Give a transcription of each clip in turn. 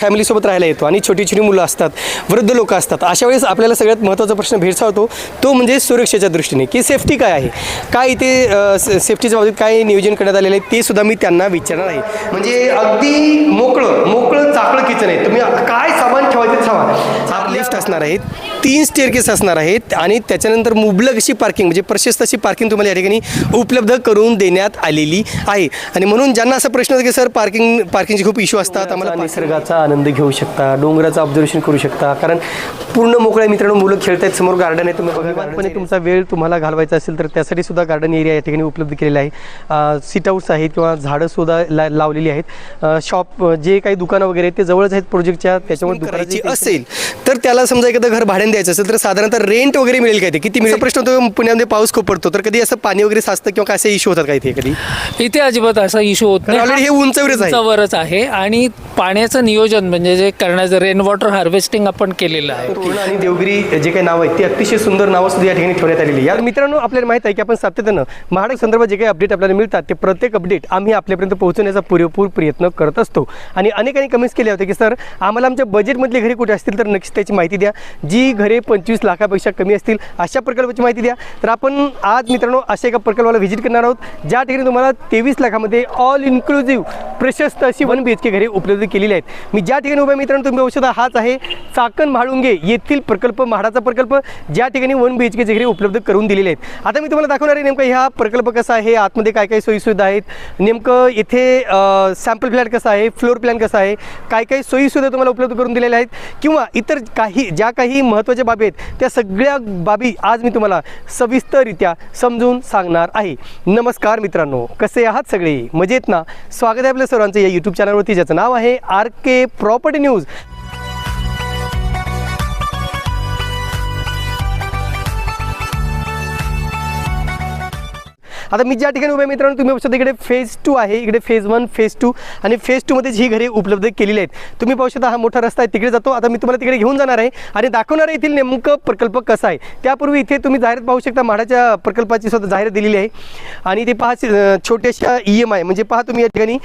फॅमिलीसोबत राहायला येतो आणि छोटी छोटी मुलं असतात वृद्ध लोक असतात अशा वेळेस आपल्याला सगळ्यात महत्त्वाचा प्रश्न भेडसावतो. तो म्हणजे सुरक्षेच्या दृष्टीने की सेफ्टी काय आहे? काय इथे सेफ्टीच्या बाबतीत काय नियोजन करण्यात आलेलं आहे ते सुद्धा मी त्यांना विचारणार आहे. म्हणजे अगदी मोकळं मोकळं चाकळं किचन आहे. तुम्ही काय सामान ठेवायचं ठेवा असणार आहेत. तीन स्टेअरकेस असणार आहेत आणि त्याच्यानंतर मुबलक अशी पार्किंग म्हणजे प्रशस्त अशी पार्किंग तुम्हाला या ठिकाणी उपलब्ध करून देण्यात आलेली आहे. आणि म्हणून ज्यांना असा प्रश्न होता की सर पार्किंग पार्किंगचे खूप इश्यू असतात आम्हाला निसर्गाचा आनंद घेऊ शकता डोंगराचं ऑब्झर्वेशन करू शकता. कारण पूर्ण मोकळ्या मित्रांनो मुलं खेळत आहेत समोर गार्डन आहे तुम्ही बघा पण तुमचा वेळ तुम्हाला घालवायचा असेल तर त्यासाठी सुद्धा गार्डन एरिया या ठिकाणी उपलब्ध केलेला आहे. सीट हाऊस आहेत किंवा झाडं सुद्धा ला लावलेली आहेत. शॉप जे काही दुकानं वगैरे आहेत ते जवळच आहेत प्रोजेक्टच्या त्याच्यामुळे करायची असेल तर त्याला समजा एखादं घर भाड्याने द्यायचं असेल तर साधारणतः रेंट वगैरे मिळेल काय ते किती मिळेल? प्रश्न होतो पुण्यामध्ये पाऊस खूप पडतो तर कधी असं पाणी वगैरे साचतं किंवा काय असे इश्यू होतात काय ते कधी? इथे अजिबात असा इश्यू होत already हे उंचावरच आहे. उंचावरच आहे. आणि पाण्याचं नियोजन म्हणजे जे करण्याचं रेन वॉटर हार्वेस्टिंग आपण केलेलं आहे. पूर्ण आणि देवगिरी जे काही नाव आहेत ती अतिशय सुंदर नावं सुद्धा या ठिकाणी ठेवण्यात आलेली आहे. मित्रांनो आपल्याला माहीत आहे की आपण सातत्यानं महाडक संदर्भात जे काही अपडेट आपल्याला मिळतात ते प्रत्येक अपडेट आम्ही आपल्यापर्यंत पोहोचवण्याचा पुरेपूर प्रयत्न करत असतो. आणि अनेकांनी कमेंट्स केले होते की सर आम्हाला आमच्या बजेटमधली घरे कुठे असतील? तर नक्कीच त्याची माहिती द्या. जी घरे पंचवीस लाखापेक्षा कमी असतील अशा प्रकल्पाची माहिती द्या. तर आपण आज मित्रांनो अशा एका प्रकल्पाला व्हिजिट करणार आहोत. ज्या ठिकाणी तुम्हाला तेवीस लाखामध्ये ऑल इन्क्लुझिव्ह प्रशस्त अशी वन बी एच के घरे उपलब्ध केलेली आहेत. मी ज्या ठिकाणी उभ्या मित्रांनो तुम्ही बघू शकता हाच आहे चाकण म्हाळुंगे येथील प्रकल्प म्हाडाचा प्रकल्प ज्या ठिकाणी वन बी एच केचे घरे उपलब्ध करून दिलेले आहेत. आता मी तुम्हाला दाखवणार आहे नेमकं ह्या प्रकल्प कसा आहे आतमध्ये काय काय सोयीसुविधा आहेत नेमकं इथे सॅम्पल फ्लॅट कसा आहे फ्लोअर प्लॅन कसा आहे काय काय सोयीसुविधा तुम्हाला उपलब्ध करून दिलेल्या आहेत किंवा इतर काही ज्या काही महत्त्वाच्या बाबी आहेत त्या सगळ्या बाबी आज मी तुम्हाला सविस्तररित्या समजून सांगणार आहे. नमस्कार मित्रांनो कसे आहात सगळे? मजेत ना? स्वागत आहे आपल्या सर्वांचं या यूट्यूब चॅनलवरती ज्याचं नाव आहे आर के प्रॉपर्टी न्यूज. आता मी ज्या ठिकाणी उभे मित्रांनो तुम्ही पाहू शकता इकडे फेज टू आहे. इकडे फेज वन फेज टू आणि फेज टूमध्ये ही घरे उपलब्ध केलेली आहेत तुम्ही पाहू शकता हा मोठा रस्ता आहे तिकडे जातो. आता मी तुम्हाला तिकडे घेऊन जाणार आहे आणि दाखवणार आहे येथील नेमकं प्रकल्प कसा आहे. त्यापूर्वी इथे तुम्ही जाहिरात पाहू शकता म्हाडाच्या प्रकल्पाची स्वतः जाहिरात दिलेली आहे. आणि ते पहा छोट्याशा ई एम आय म्हणजे पहा तुम्ही या ठिकाणी.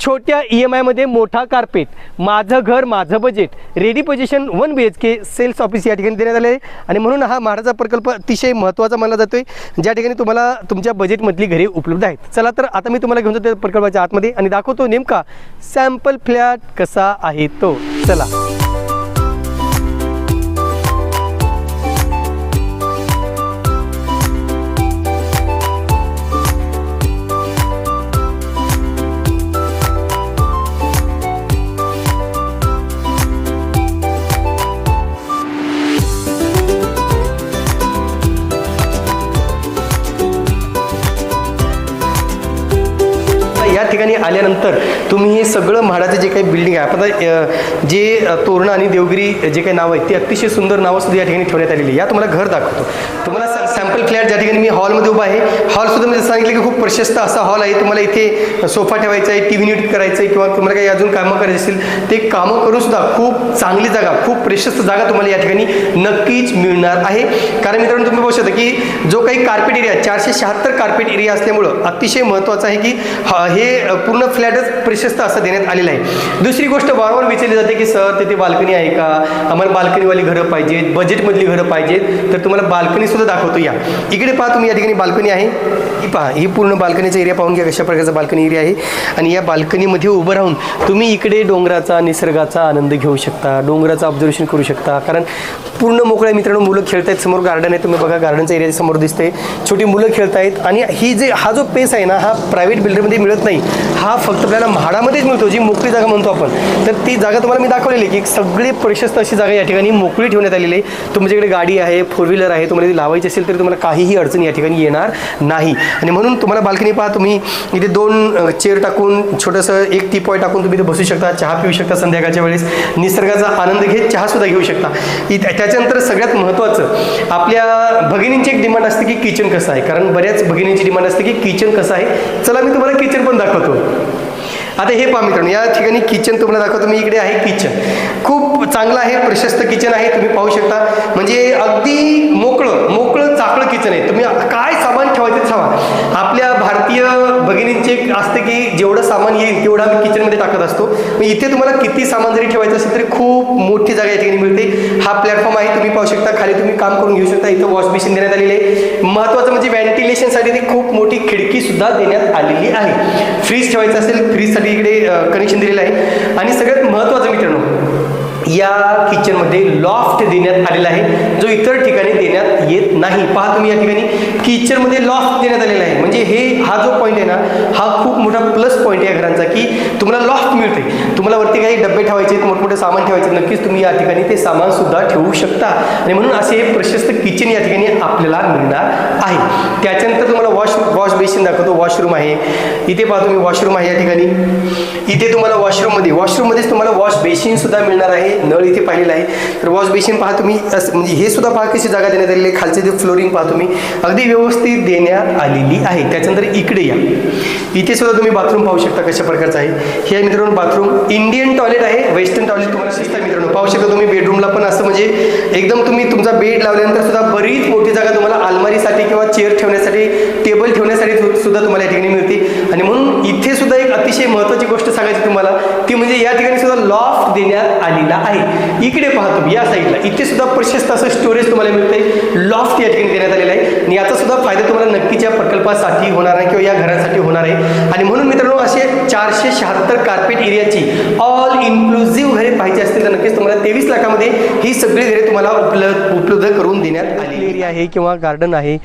छोट्या ई एम आयमध्ये मोठा कार्पेट माझं घर माझं budget ready position one B H K sales office या ठिकाणी देण्यात आले आहे. आणि म्हणून हा महाराजा प्रकल्प अतिशय महत्त्वाचा मानला जातो आहे ज्या ठिकाणी तुम्हाला तुमच्या बजेटमधली घरे उपलब्ध आहेत. चला तर आता मी तुम्हाला घेऊन जातो त्या प्रकल्पाच्या आतमध्ये आणि दाखवतो नेमका सॅम्पल फ्लॅट कसा आहे तो. चला. ठिकाणी आल्यानंतर तुम्ही हे सगळं म्हाडाचं जे काही बिल्डिंग आहे आपण आता, जे तोरणा आणि देवगिरी जे काही नावं आहेत ती अतिशय सुंदर नावं सुद्धा या ठिकाणी ठेवण्यात आलेली या तुम्हाला घर दाखवतो. तुम्हाला सॅम्पल फ्लॅट ज्या ठिकाणी मी हॉलमध्ये उभा आहे हॉल सुद्धा म्हणजे मी सांगितलं की खूप प्रशस्त असा हॉल आहे. तुम्हाला इथे सोफा ठेवायचा आहे टी व्ही युनिट करायचं आहे किंवा तुम्हाला काही अजून कामं करायची असतील ते कामं करून सुद्धा खूप चांगली जागा खूप प्रशस्त जागा तुम्हाला या ठिकाणी नक्कीच मिळणार आहे. कारण मित्रांनो तुम्ही बघू शकता की जो काही कार्पेट एरिया चारशे शहात्तर कार्पेट एरिया असल्यामुळं अतिशय महत्त्वाचं आहे की हे पूर्ण फ्लॅटच प्रशस्त असं देण्यात आलेलं आहे. दुसरी गोष्ट वारंवार विचारली जाते की सर तिथे बाल्कनी आहे का? आम्हाला बाल्कनीवाली घरं पाहिजेत बजेटमधली घरं पाहिजेत तर तुम्हाला बाल्कनीसुद्धा दाखवतो या. इकडे पहा तुम्ही या ठिकाणी बाल्कनी आहे. ही पहा ही पूर्ण बाल्कनीचा एरिया पाहून घ्या कशा प्रकारचा बाल्कनी एरिया आहे. आणि या बाल्कनीमध्ये उभं राहून तुम्ही इकडे डोंगराचा निसर्गाचा आनंद घेऊ शकता डोंगराचं ऑब्झर्वेशन करू शकता. कारण पूर्ण मोकळ्या मित्रांनो मुलं खेळत आहेत समोर गार्डन आहे. तुम्ही बघा गार्डनचा एरिया समोर दिसते छोटी मुलं खेळत आहेत आणि ही जे हा जो पेस आहे ना हा प्रायव्हेट बिल्डरमध्ये मिळत नाही. हा फक्त आपल्याला म्हाडामध्येच मिळतो जी मोकळी जागा म्हणतो आपण. तर ती जागा तुम्हाला मी दाखवलेली आहे की सगळी प्रशस्त अशी जागा या ठिकाणी मोकळी ठेवण्यात आलेली आहे. तुमच्याकडे गाडी आहे फोर व्हीलर आहे तुम्हाला ती लावायची असेल तरी तुम्हाला काहीही अडचण या ठिकाणी येणार नाही. आणि म्हणून तुम्हाला बाल्कनी पहा तुम्ही इथे दोन चेअर टाकून छोटंसं एक टी पॉय टाकून तुम्ही इथे बसू शकता चहा पिऊ शकता संध्याकाळच्या वेळेस. निसर्गाचा आनंद घेत चहासुद्धा घेऊ शकता. त्याच्यानंतर सगळ्यात महत्त्वाचं आपल्या भगिनींची एक डिमांड असते की किचन कसं आहे. कारण बऱ्याच भगिनींची डिमांड असते की किचन कसं आहे. चला मी तुम्हाला किचन पण दाखवतो. आता हे पहा मित्रांनो या ठिकाणी किचन तुम्हाला दाखवतो. मी इकडे आहे किचन खूप चांगलं आहे प्रशस्त किचन आहे तुम्ही पाहू शकता. म्हणजे अगदी मोकळं मोकळं चाकळं किचन आहे. तुम्ही काय असावा ठेवा आपल्या भारतीय भारतीय भगिनींचे एक असते की जेवढं सामान येईल तेवढं आम्ही किचनमध्ये टाकत असतो. मग इथे तुम्हाला किती सामान जरी ठेवायचं असेल तरी खूप मोठी जागा या ठिकाणी मिळते. हा प्लॅटफॉर्म आहे तुम्ही पाहू शकता. खाली तुम्ही काम करून घेऊ शकता. इथं वॉश बेसिन देण्यात आलेले आहे. महत्त्वाचं म्हणजे व्हेंटिलेशनसाठी ती खूप मोठी खिडकी सुद्धा देण्यात आलेली आहे. फ्रीज ठेवायचं असेल फ्रीजसाठी इकडे कनेक्शन दिलेलं आहे. आणि सगळ्यात महत्त्वाचं मित्रांनो या किचनमध्ये लॉफ्ट देण्यात आलेला आहे. जो इतर ठिकाणी देण्यात येत नाही. पहा तुम्ही या ठिकाणी. किचनमध्ये लॉफ्ट देण्यात आलेला आहे. म्हणजे हे हा जो पॉईंट आहे ना हा खूप मोठा प्लस पॉईंट आहे घरांचा की तुम्हाला लॉफ्ट मिळते. तुम्हाला वरती काही डबे ठेवायचे मोठमोठे सामान ठेवायचे नक्कीच तुम्ही या ठिकाणी ते सामान सुद्धा ठेवू शकता. आणि म्हणून असे हे प्रशस्त किचन या ठिकाणी आपल्याला मिळणार आहे. त्याच्यानंतर तुम्हाला वॉश वॉश बेसिन दाखवतो. वॉशरूम आहे. इथे पहा तुम्ही वॉशरूम आहे या ठिकाणी. इथे तुम्हाला वॉशरूममध्ये वॉशरूममध्येच तुम्हाला वॉश बेसिन सुद्धा मिळणार आहे. नळ इथे पाहिलेला आहे. तर वॉश बेसिन पहा तुम्ही. असं म्हणजे हे सुद्धा पहा कशी जागा देण्यात आलेली आहे. खालचे जे फ्लोरिंग पहा तुम्ही. अगदी व्यवस्थित देण्यात आलेली आहे. त्याच्यानंतर इकडे या. इथे सुद्धा तुम्ही बाथरूम पाहू शकता कशा प्रकारचं आहे. हे मित्रांनो बाथरूम. इंडियन टॉयलेट आहे. वेस्टर्न टॉयलेट तुम्हाला शिस्त मित्रांनो. पाहू शकता तुम्ही बेडरूमला पण असं म्हणजे एकदम तुम्ही तुमचा बेड लावल्यानंतर सुद्धा बरीच मोठी जागा तुम्हाला अलमारीसाठी किंवा चेअर ठेवण्यासाठी टेबल ठेवण्यासाठी सुद्धा तुम्हाला या ठिकाणी मिळते. आणि म्हणून इथे सुद्धा एक अतिशय महत्त्वाची गोष्ट सांगायची तुम्हाला ती म्हणजे या ठिकाणी सुद्धा लॉफ्ट देण्यात आलेला आहे. इकडे पाहतो या साईडला इथे सुद्धा प्रशस्त असं स्टोरेज तुम्हाला मिळते लॉफ्ट या ठिकाणी देण्यात आलेला आहे. आणि याचा सुद्धा फायदा तुम्हाला नक्कीच या प्रकल्पासाठी होणार आहे किंवा या घरासाठी होणार आहे. आणि म्हणून मित्रांनो असे चारशे शहात्तर कार्पेट एरियाची ऑल इन्क्लुझिव्ह घरे पाहिजे असतील तर नक्कीच तुम्हाला तेवीस लाखामध्ये ही सगळी घरे तुम्हाला उपलब्ध उपलब्ध करून देण्यात आलेली एरिया आहे किंवा गार्डन आहे.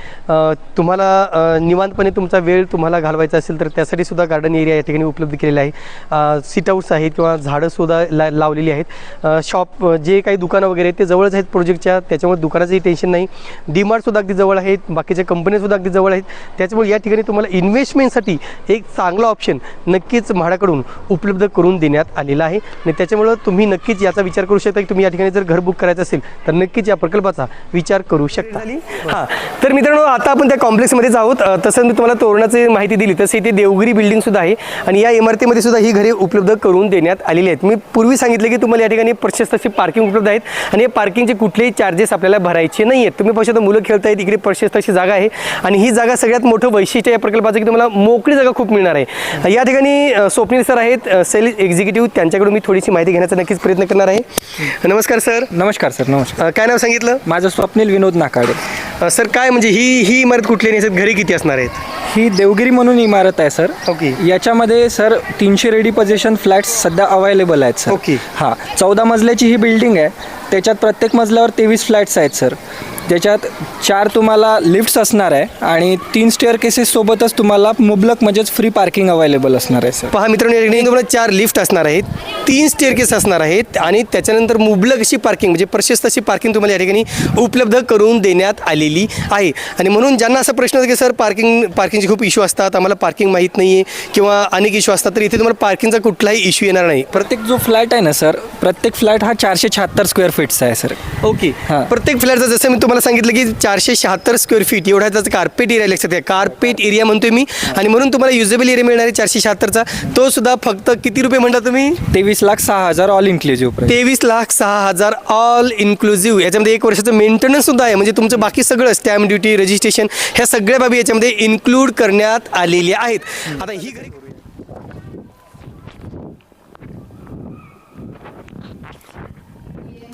तुम्हाला निवांतपणे तुमचा वेळ तुम्हाला घालवायचा असेल तर त्यासाठी सुद्धा गार्डन एरिया या ठिकाणी उपलब्ध केलेला आहे. सीट हाऊस आहेत किंवा झाडं सुद्धा ला लावलेली आहेत. शॉप जे काही दुकानं वगैरे आहेत ते जवळच आहेत प्रोजेक्टच्या त्याच्यामुळे दुकानाचंही टेन्शन नाही. डीमार्टसुद्धा अगदी जवळ आहेत. बाकीच्या कंपन्यासुद्धा अगदी जवळ आहेत. त्याच्यामुळे या ठिकाणी तुम्हाला इन्व्हेस्टमेंटसाठी एक चांगला ऑप्शन नक्कीच म्हाडाकडून उपलब्ध करून देण्यात आलेला आहे. आणि त्याच्यामुळं तुम्ही नक्कीच याचा विचार करू शकता की तुम्ही या ठिकाणी जर घर बुक करायचं असेल तर नक्कीच या प्रकल्पाचा विचार करू शकता. हां. तर मित्रांनो आता आपण त्या कॉम्प्लेक्समध्येच आहोत. तसं मी तुम्हाला तोरणाची माहिती दिली तसं इथे देवगिरी बिल्डिंग सुद्धा आहे. आणि या इमारतीमध्ये सुद्धा ही घरे उपलब्ध करून देण्यात आलेली आहेत. मी पूर्वी सांगितलं की तुम्हाला या ठिकाणी प्रशस्त अशी पार्किंग उपलब्ध आहेत. आणि या पार्किंगचे कुठलेही चार्जेस आपल्याला भरायचे नाही आहेत तुम्ही शकता मुलं खेळत आहेत इकडे प्रशस्त अशी जागा आहे. आणि ही जागा सगळ्यात मोठं वैशिष्ट्य या प्रकल्पाचं की तुम्हाला मोकळी जागा खूप मिळणार आहे. या ठिकाणी स्वप्नील सर आहेत सेल एक्झिक्युटिव्ह त्यांच्याकडून मी थोडीशी माहिती घेण्याचा नक्कीच प्रयत्न करणार आहे. नमस्कार सर. नमस्कार सर. नमस्कार. अ, काय नाव सांगितलं? माझं स्वप्नील विनोद नाकाडे. अ, सर काय म्हणजे ही ही इमारत कुठली नाही घरी किती असणार आहेत? ही देवगिरी म्हणून इमारत आहे सर. ओके. याच्यामध्ये सर तीनशे रेडी पोझिशन फ्लॅट्स सध्या अवेलेबल आहेत सर. ओके. हां. चौदा मजल्याची ही बिल्डिंग आहे. त्याच्यात प्रत्येक मजल्यावर तेवीस फ्लॅट्स आहेत सर. ज्याच्यात चार तुम्हाला लिफ्ट्स असणार आहे आणि तीन स्टेअर केसेस सोबतच तुम्हाला मुबलक म्हणजेच फ्री पार्किंग अवेलेबल असणार आहे सर पहा मित्रांनो या ठिकाणी तुम्हाला चार लिफ्ट असणार आहेत तीन स्टेअरकेस असणार आहेत आणि त्याच्यानंतर मुबलक अशी पार्किंग म्हणजे प्रशस्त अशी पार्किंग तुम्हाला या ठिकाणी उपलब्ध करून देण्यात आलेली आहे. आणि म्हणून ज्यांना असा प्रश्न होता की सर पार्किंग पार्किंगचे खूप इश्यू असतात आम्हाला पार्किंग माहीत नाही आहे किंवा अनेक इश्यू असतात तर इथे तुम्हाला पार्किंगचा कुठलाही इश्यू येणार नाही. प्रत्येक जो फ्लॅट आहे ना सर प्रत्येक फ्लॅट हा चारशे शहात्तर स्क्वेअर फीटचा आहे सर ओके. हां. प्रत्येक फ्लॅटचं जसं मी तुम्हाला सांगितलं की चारशे शहात्तर स्क्वेअर फीट एवढा त्याचा कार्पेट एरिया लक्षात घ्या. कार्पेट एरिया म्हणतोय मी. आणि म्हणून तुम्हाला युजेबल एरिया मिळणार आहे चारशे शहात्तरचा. तो सुद्धा फक्त किती रुपये म्हणता तुम्ही? तेवीस लाख सहा हजार ऑल इन्क्लुझिव्ह तेवीस लाख सहा हजार ऑल इन्क्लुझिव्ह याच्यामध्ये एक वर्षाचं मेंटेनन्स सुद्धा आहे. म्हणजे तुमचं बाकी सगळं स्टॅम्प ड्युटी रजिस्ट्रेशन ह्या सगळ्या बाबी याच्यामध्ये इन्क्लूड करण्यात आलेल्या आहेत. आता ही घरी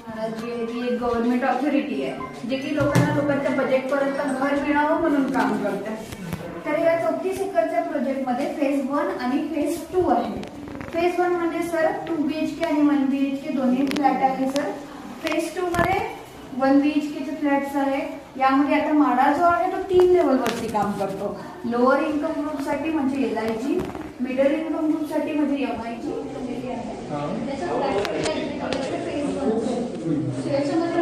महाराज जी आहे ती एक गव्हर्नमेंट ऑथॉरिटी आहे जे की लोकांना लोकांच्या बजेटपर्यंत घर मिळावं म्हणून काम करते तर या चौतीस एकरच्या प्रोजेक्टमध्ये फेज वन आणि फेज टू आहे. फेज वन म्हणजे sir two B H K आणि वन बी एच के दोन्ही फ्लॅट आहे सर. फेज टू मध्ये वन बी एच केचे फ्लॅट्स आहे. यामध्ये आता माडा जो आहे तो तीन लेवलवरती काम करतो. लोअर इन्कम ग्रुपसाठी म्हणजे L I G middle income ग्रुपसाठी म्हणजे एम आय जी त्याच्या फ्लॅट फेज वन So याच्यामध्ये हा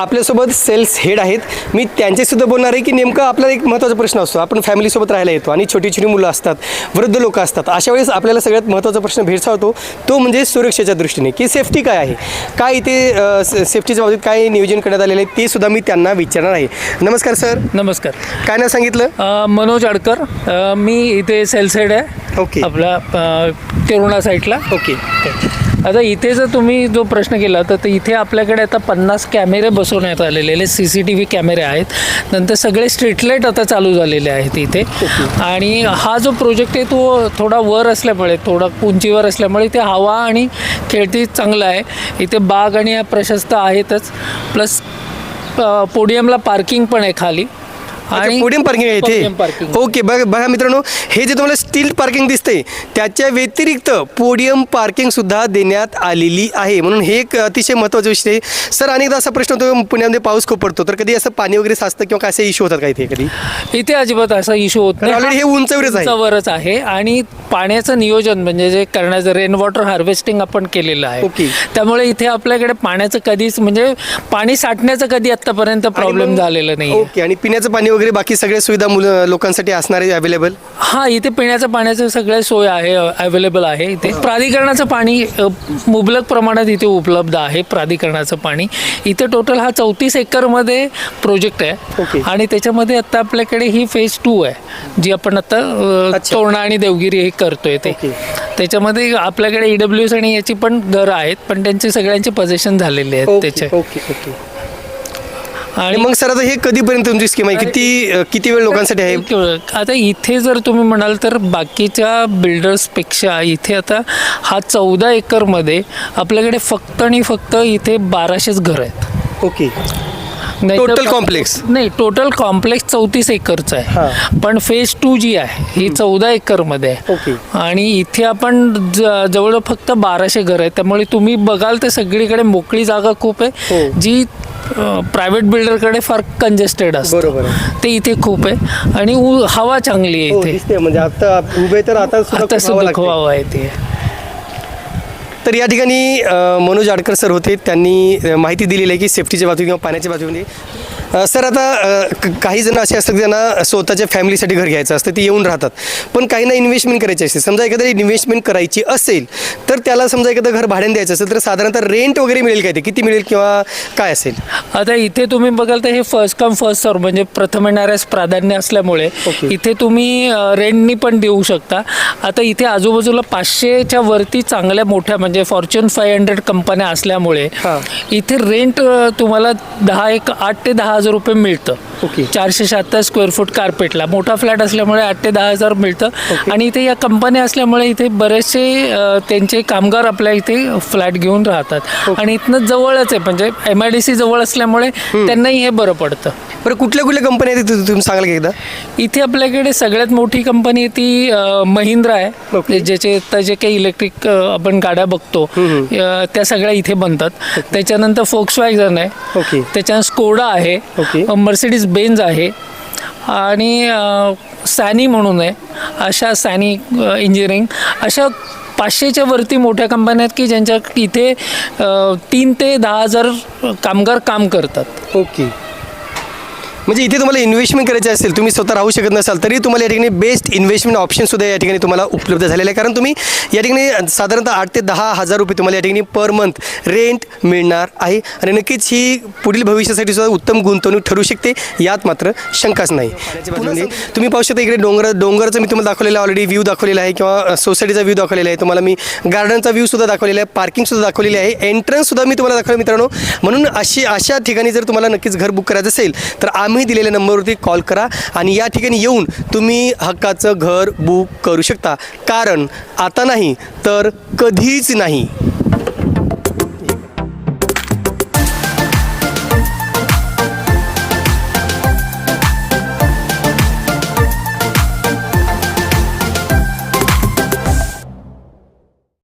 आपल्यासोबत सेल्स हेड आहेत. मी त्यांच्यासुद्धा बोलणार आहे की नेमकं आपल्याला एक महत्त्वाचा प्रश्न असतो. आपण फॅमिलीसोबत राहायला येतो आणि छोटी छोटी मुलं असतात वृद्ध लोक असतात. अशा वेळेस आपल्याला सगळ्यात महत्त्वाचा प्रश्न भेडसावतो. तो म्हणजे सुरक्षेच्या दृष्टीने. की सेफ्टी काय आहे? काय इथे सेफ्टीच्या बाबतीत काय नियोजन करण्यात आलेलं आहे ते सुद्धा मी त्यांना विचारणार आहे. नमस्कार सर. नमस्कार. काय नाव सांगितलं? मनोज आडकर अ, मी इथे सेलसेड आहे. ओके. आपला तेरुणा साईडला. ओके. आता इथे जर तुम्ही जो प्रश्न केला तर इथे आपल्याकडे आता पन्नास कॅमेरे बसवण्यात आलेले सी सी टी व्ही कॅमेरे आहेत. नंतर सगळे स्ट्रीट लाइट आता चालू झालेले आहेत इथे. आणि हा जो प्रोजेक्ट आहे तो थोडा वर असल्यामुळे थोडा उंचीवर असल्यामुळे इथे हवा आणि खेळती चांगलं आहे. इथे बाग आणि प्रशस्त आहेतच. प्लस पोडियमला पार्किंग पण आहे खाली. आणि पोडियम पार्किंग आहे. इथे ओके बघा बघा मित्रांनो हे जे तुम्हाला स्टील पार्किंग दिसते त्याच्या व्यतिरिक्त पोडियम पार्किंग सुद्धा देण्यात आलेली आहे म्हणून हे एक अतिशय महत्त्वाचा विषय आहे. सर अनेकदा असा प्रश्न होतो पुण्यामध्ये पाऊस खूप पडतो तर कधी असं पाणी वगैरे साचतं किंवा काय असे इश्यू होतात का इथे कधी इथे अजिबात असा इश्यू होत कारण already हे. उंचावरच आहे आणि पाण्याचं नियोजन म्हणजे जे करण्याचं रेन वॉटर हार्वेस्टिंग आपण केलेलं आहे. त्यामुळे इथे आपल्याकडे पाण्याचं कधीच म्हणजे पाणी साठण्याचं कधी आतापर्यंत प्रॉब्लेम झालेला नाही ओके आणि पिण्याचं पाणी वगैरे बाकी सगळ्या सुविधा मुलं लोकांसाठी असणार आहे अवेलेबल हा इथे पिण्याच्या पाण्याचं सगळ्या सोय आहे अवेलेबल आहे इथे. प्राधिकरणाचं पाणी मुबलक प्रमाणात इथे उपलब्ध आहे प्राधिकरणाचं पाणी. इथे टोटल हा चौतीस एकरमध्ये प्रोजेक्ट. आहे. आणि त्याच्यामध्ये आता आपल्याकडे ही फेज टू आहे जी आपण आता. तोरणा आणि देवगिरी हे करतोय ते. ओके. त्याच्यामध्ये आपल्याकडे ईडब्ल्यू एस आणि याची पण घरं आहेत पण त्यांचे सगळ्यांचे पोझिशन झालेले आहेत त्याचे. Okay okay. आणि आणि मग सर आता हे कधीपर्यंत तुमची स्कीम आहे? किती अ, किती वेळ लोकांसाठी आहे? एक. आता इथे जर तुम्ही म्हणाल तर बाकीच्या बिल्डर्सपेक्षा इथे आता हा चौदा एकरमध्ये आपल्याकडे फक्त आणि फक्त इथे बाराशेच घर आहेत. ओके. नाहीतर- Total complex? नाही टोटल कॉम्प्लेक्स चौतीस एकरचं आहे. पण फेज टू जी आहे ही चौदा एकरमध्ये ओके. आहे आणि इथे आपण ज- जवळ फक्त बाराशे घर आहेत. त्यामुळे तुम्ही बघाल तर सगळीकडे मोकळी जागा खूप आहे. हो. जी प्रायव्हेट बिल्डरकडे फार कंजेस्टेड असतं. बरोबर आहे. ते इथे खूप आहे. आणि उ- हवा चांगली आहे हो इथे. दिसते. म्हणजे आता उभे तर आता सुद्धा आता खूप हवा सुद्धा लागते. खूप हवा आहे ते तर या ठिकाणी मनोज आडकर सर होते. त्यांनी माहिती दिलेली आहे की सेफ्टीच्या बाबतीत किंवा पाण्याच्या बाबतीमध्ये सर आता काही जण असे असतात की त्यांना स्वतःच्या फॅमिलीसाठी घर घ्यायचं असतं ते येऊन राहतात. पण काहींना इन्व्हेस्टमेंट करायची असते. समजा एखाद्या इन्व्हेस्टमेंट करायची असेल तर त्याला समजा एखादं घर भाड्याने द्यायचं असेल तर साधारणतः रेंट वगैरे मिळेल काय ते? किती मिळेल किंवा काय असेल? आता इथे तुम्ही बघाल तर हे फर्स्ट कम फर्स्ट सर्व म्हणजे प्रथम येणाऱ्यास प्राधान्य असल्यामुळे. इथे तुम्ही रेंटनी पण देऊ शकता. आता इथे आजूबाजूला पाचशेच्या वरती चांगल्या मोठ्या म्हणजे फॉर्च्युन फाय हंड्रेड कंपन्या असल्यामुळे. इथे रेंट तुम्हाला दहा एक आठ ते दहा हजार रुपये मिळतं. ओके. चारशे शहात्तर स्क्वेअर फूट कार्पेटला मोठा फ्लॅट असल्यामुळे आठ ते दहा हजार मिळतं. आणि इथे या कंपन्या असल्यामुळे इथे बरेचसे त्यांचे कामगार आपल्या इथे फ्लॅट घेऊन राहतात. आणि इथनं जवळच आहे. म्हणजे एम आय डी सी जवळ असल्यामुळे त्यांनाही हे बरं पडतं. बरं कुठल्या कुठल्या कंपन्या आहेत तिथे तुम्ही सांगाल का एकदा? इथे आपल्याकडे सगळ्यात मोठी कंपनी ती महिंद्रा आहे. ज्याचे आता जे काही इलेक्ट्रिक आपण गाड्या बघतो. त्या सगळ्या इथे बनतात. त्याच्यानंतर फोक्स वॅगन आहे. ओके. त्याच्यानंतर स्कोडा आहे. ओके. मर्सिडीज बेन्झ आहे. आणि सॅनी म्हणून आहे. अशा सॅनी इंजिनिअरिंग अशा पाचशेच्या वरती मोठ्या कंपन्या आहेत की ज्यांच्या इथे तीन ते दहा हजार कामगार काम करतात. ओके. म्हणजे इथे तुम्हाला इन्व्हेस्टमेंट करायचे असेल तुम्ही स्वतः राहू शकत नसाल तरी तुम्हाला या ठिकाणी बेस्ट इन्व्हेस्टमेंट ऑप्शन सुद्धा या ठिकाणी तुम्हाला उपलब्ध झालेले आहे. कारण तुम्ही या ठिकाणी साधारणतः आठ ते दहा हजार रुपये तुम्हाला या ठिकाणी पर मंथ रेंट मिळणार आहे. आणि नक्कीच ही पुढील भविष्यासाठी सुद्धा उत्तम गुंतवणूक ठरू शकते यात मात्र शंकाच नाही. तुम्ही पाहू शकता इकडे डोंगर डोंगरचं मी तुम्हाला दाखवलेलं ऑलरेडी व्ह्यू दाखवलेला आहे किंवा सोसायटीचा व्ह्यू दाखवलेला आहे तुम्हाला मी गार्डनचा व्ह्यू सुद्धा दाखवलेला आहे पार्किंग सुद्धा दाखवलेली आहे एंट्रन्स सुद्धा मी तुम्हाला दाखवलं मित्रांनो. म्हणून अशी अशा ठिकाणी जर तुम्हाला नक्कीच घर बुक करायचं असेल तर आम्ही तुम्ही दिलेल्या नंबरवरती कॉल करा आणि या ठिकाणी येऊन तुम्ही हक्काचं घर बुक करू शकता. कारण आता नाही तर कधीच नाही.